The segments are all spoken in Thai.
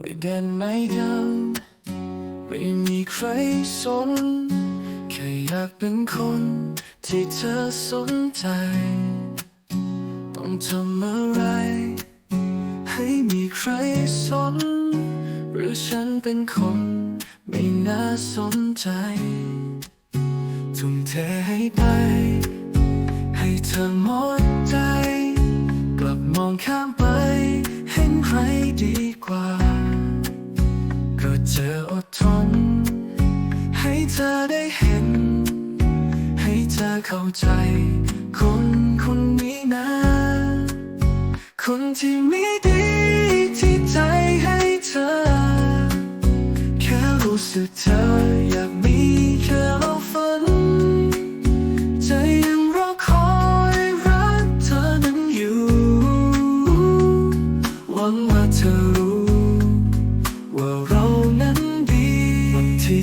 ไม่เด่นไม่ดังไม่มีใครสน แค่อยากเป็นคนที่เธอสนใจ ต้องทำอะไร ให้มีใครสน หรือฉันเป็นคนไม่น่าสนใจทุ่มเทให้ไป ให้เธอหมดใจ กลับมองข้ามไป เห็นใครดีกว่า เธออดทน ให้เธอได้เห็น ให้เธอเข้าใจ คนคนนี้นะ คนที่มีดีที่ใจให้เธอ แค่รู้สึกเธออยากมี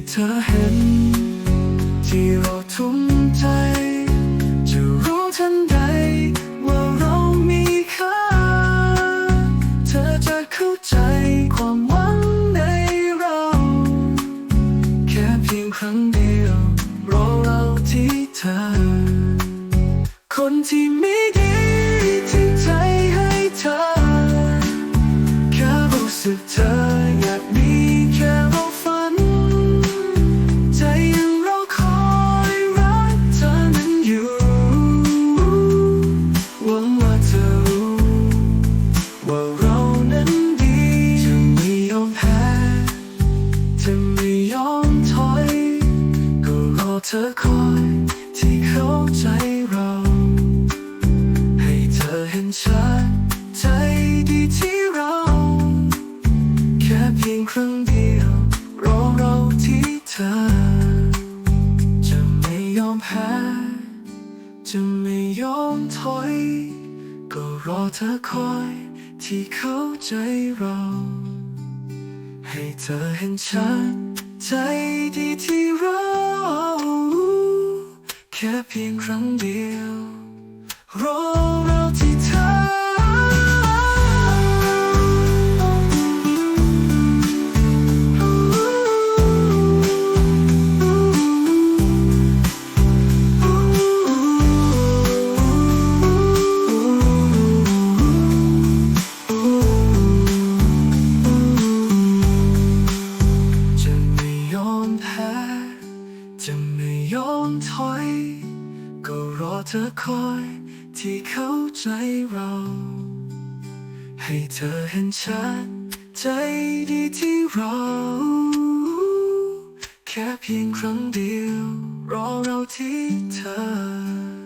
เธอเห็น ที่เราทุ่มใจ จะรู้ทันใด ว่าเรามีค่า เธอจะเข้าใจความหวังในเรา แค่เพียงครั้งเดียวรอเราที่เธอ คนที่มีดี นดีจะไม่ยอมแพ้จะไม่ยอมถอย ก็รอเธอคอยที่เข้าใจเรา ให้เธอเห็นชัดใจดีที่เรา แค่เพียงครั้งเดียวรอเราที่เธอ จะไม่ยอมแพ้จะไม่ยอมถอย ก็รอเธอคอย ที่เข้าใจเรา ให้เธอเห็นชัดใจดีที่เราแค่เพียงครั้งเดียวรอ ยอมถอย ก็รอเธอคอยที่เข้าใจเรา ให้เธอเห็นชัดใจดีที่เรา แค่เพียงครั้งเดียว รอเราที่เธอ